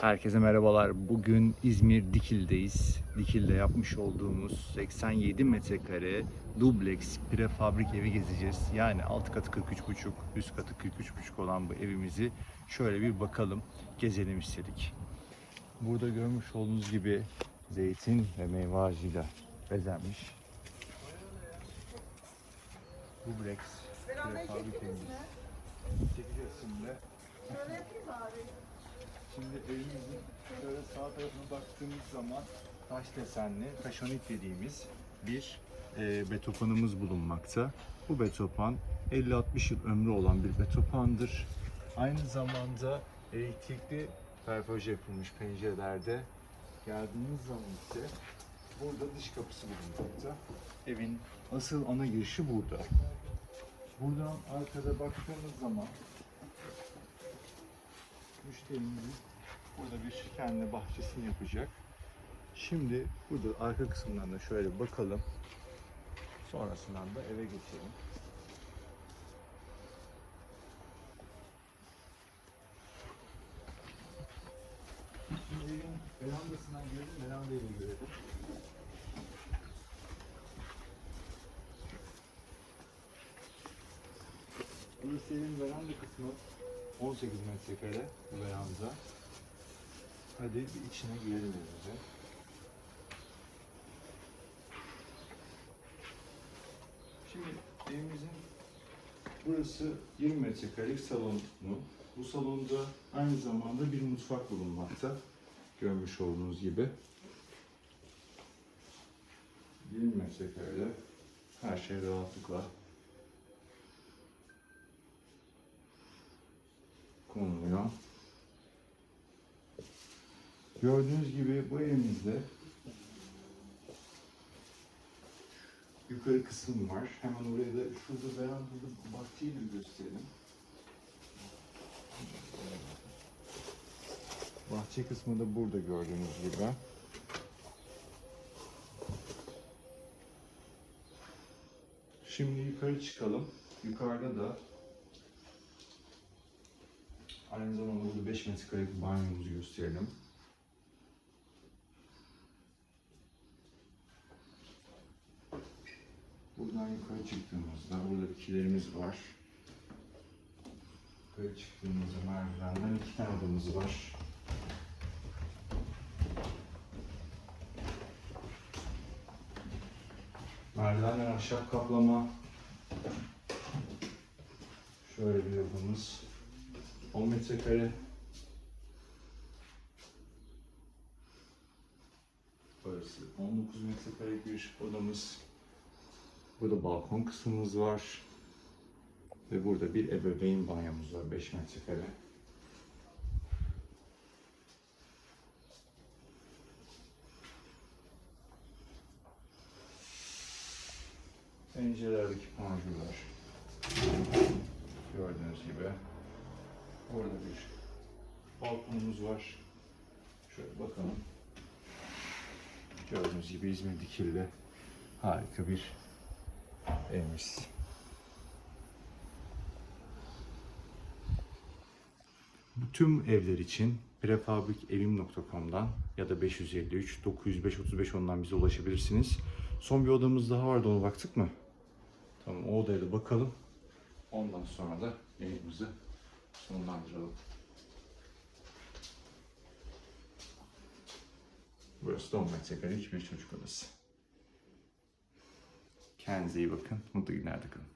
Herkese merhabalar. Bugün İzmir Dikil'deyiz. Dikil'de yapmış olduğumuz 87 metrekare dubleks prefabrik evi gezeceğiz. Yani alt katı 43,5, üst katı 43,5 olan bu evimizi şöyle bir bakalım, gezelim istedik. Burada görmüş olduğunuz gibi zeytin ve meyve ağacıyla bezenmiş. Dubleks prefabrik evimiz. Çekeceğiz şimdi. Şimdi evimizin şöyle sağ tarafına baktığımız zaman taş desenli, taşonit dediğimiz bir e, betopanımız bulunmakta. Bu betopan 50-60 yıl ömrü olan bir betopandır. Aynı zamanda elektrikli perfoje yapılmış pencerelerde geldiğimiz zaman ise burada dış kapısı bulunmakta. Evin asıl ana girişi burada. Buradan arkada baktığımız zaman müşterimizin burada bir kendi bahçesini yapacak. Şimdi burada arka kısımdan da şöyle bakalım. Sonrasından da eve geçelim. Şimdi evin verandasından girelim, verandayı da görelim. Burası evin veranda kısmı 18 metrekare veranda. Hadi bir içine girelim evimize. Şimdi evimizin burası 20 metrekarelik salonu. Bu salonda aynı zamanda bir mutfak bulunmakta. Görmüş olduğunuz gibi. 20 metrekarede her şey rahatlıkla konuluyor. Gördüğünüz gibi bu evimizde yukarı kısım var. Hemen oraya da şurada verandada bahçeyi de gösterelim. Bahçe kısmı da burada gördüğünüz gibi. Şimdi yukarı çıkalım. Yukarıda da Aynı zamanda burada 5 metrekarelik banyomuzu gösterelim. Buradan yukarı çıktığımızda burada kilerimiz var. Yukarı çıktığımızda merdivenden iki tane odamız var. Merdivenden aşağı kaplama. Şöyle bir odamız. 10 metrekare. Burası 19 metrekare bir odamız. Burada balkon kısmımız var. Ve burada bir ebeveyn banyomuz var 5 metrekare. Pencerelerdeki panjurlar. Gördüğünüz gibi. Orada bir balkonumuz var. Şöyle bakalım. Gördüğünüz gibi İzmir Dikil'de harika bir evimiz. Tüm evler için prefabrik.evim.com'dan ya da 553 905 35 ondan bize ulaşabilirsiniz. Son bir odamız daha vardı ona baktık mı? Tamam o odaya da bakalım. Ondan sonra da evimizi sonlandıralım. Burası da 10 metrekare hiçbir çocuk odası. Kendinize iyi bakın. Mutlu günlerde kalın.